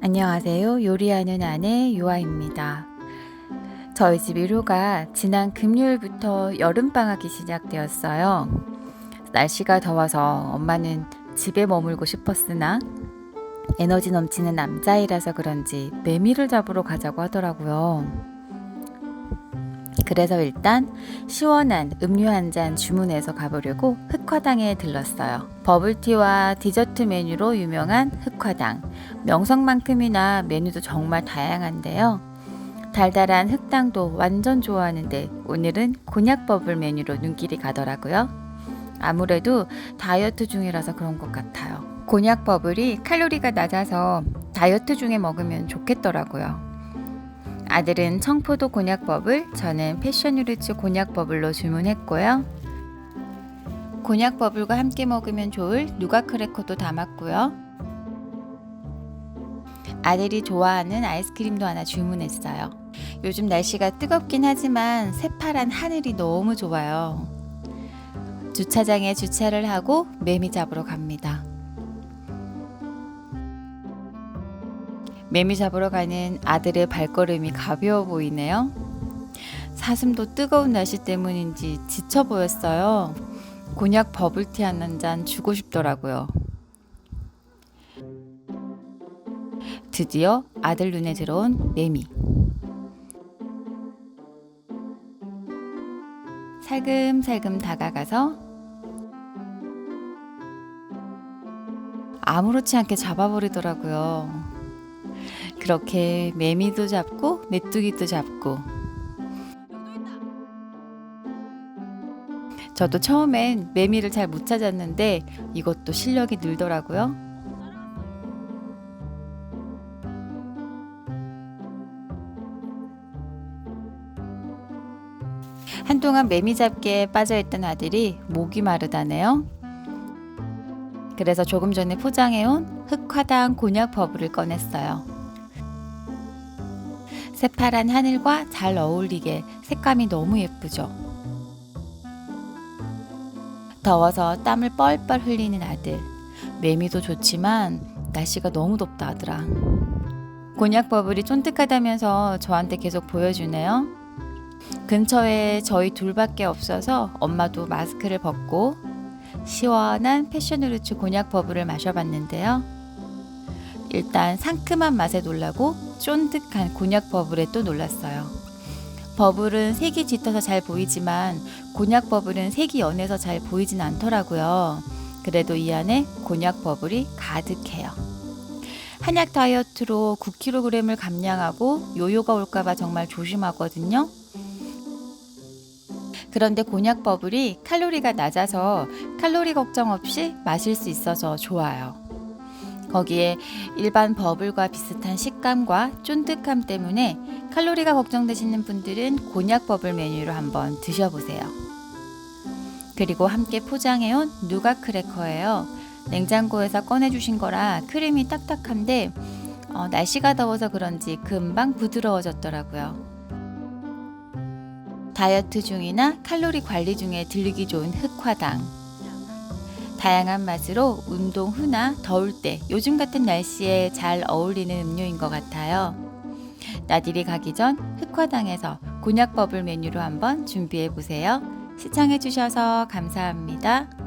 안녕하세요. 요리하는 아내 요아입니다. 저희 집 1호가 지난 금요일부터 여름방학이 시작되었어요. 날씨가 더워서 엄마는 집에 머물고 싶었으나 에너지 넘치는 남자이라서 그런지 매미를 잡으러 가자고 하더라고요. 그래서 일단 시원한 음료 한 잔 주문해서 가보려고 흑화당에 들렀어요. 버블티와 디저트 메뉴로 유명한 흑화당. 명성만큼이나 메뉴도 정말 다양한데요. 달달한 흑당도 완전 좋아하는데 오늘은 곤약 버블 메뉴로 눈길이 가더라고요. 아무래도 다이어트 중이라서 그런 것 같아요. 곤약 버블이 칼로리가 낮아서 다이어트 중에 먹으면 좋겠더라고요. 아들은 청포도 곤약 버블, 저는 패션 유리츠 곤약 버블로 주문했고요. 곤약 버블과 함께 먹으면 좋을 누가 크래커도 담았고요. 아들이 좋아하는 아이스크림도 하나 주문했어요. 요즘 날씨가 뜨겁긴 하지만 새파란 하늘이 너무 좋아요. 주차장에 주차를 하고 매미 잡으러 갑니다. 매미 잡으러 가는 아들의 발걸음이 가벼워 보이네요. 사슴도 뜨거운 날씨 때문인지 지쳐 보였어요. 곤약 버블티 한 잔 주고 싶더라고요. 드디어 아들 눈에 들어온 매미. 살금살금 다가가서 아무렇지 않게 잡아버리더라고요. 그렇게 매미도 잡고 메뚜기도 잡고 저도 처음엔 매미를 잘 못 찾았는데 이것도 실력이 늘더라고요. 한동안 매미 잡기에 빠져있던 아들이 목이 마르다네요. 그래서 조금 전에 포장해온 흑화당 곤약 버블을 꺼냈어요. 새파란 하늘과 잘 어울리게 색감이 너무 예쁘죠. 더워서 땀을 뻘뻘 흘리는 아들. 매미도 좋지만 날씨가 너무 덥다 하더라. 곤약 버블이 쫀득하다면서 저한테 계속 보여주네요. 근처에 저희 둘밖에 없어서 엄마도 마스크를 벗고 시원한 패션우르츠 곤약 버블을 마셔봤는데요. 일단 상큼한 맛에 놀라고 쫀득한 곤약 버블에 또 놀랐어요. 버블은 색이 짙어서 잘 보이지만 곤약 버블은 색이 연해서 잘 보이진 않더라고요. 그래도 이 안에 곤약 버블이 가득해요. 한약 다이어트로 9kg을 감량하고 요요가 올까봐 정말 조심하거든요. 그런데 곤약 버블이 칼로리가 낮아서 칼로리 걱정 없이 마실 수 있어서 좋아요. 거기에 일반 버블과 비슷한 식감과 쫀득함 때문에 칼로리가 걱정되시는 분들은 곤약 버블 메뉴로 한번 드셔보세요. 그리고 함께 포장해온 누가 크래커예요. 냉장고에서 꺼내주신 거라 크림이 딱딱한데 어, 날씨가 더워서 그런지 금방 부드러워졌더라고요. 다이어트 중이나 칼로리 관리 중에 들리기 좋은 흑화당. 다양한 맛으로 운동 후나 더울 때 요즘 같은 날씨에 잘 어울리는 음료인 것 같아요. 나들이 가기 전 흑화당에서 곤약 버블 메뉴로 한번 준비해 보세요. 시청해 주셔서 감사합니다.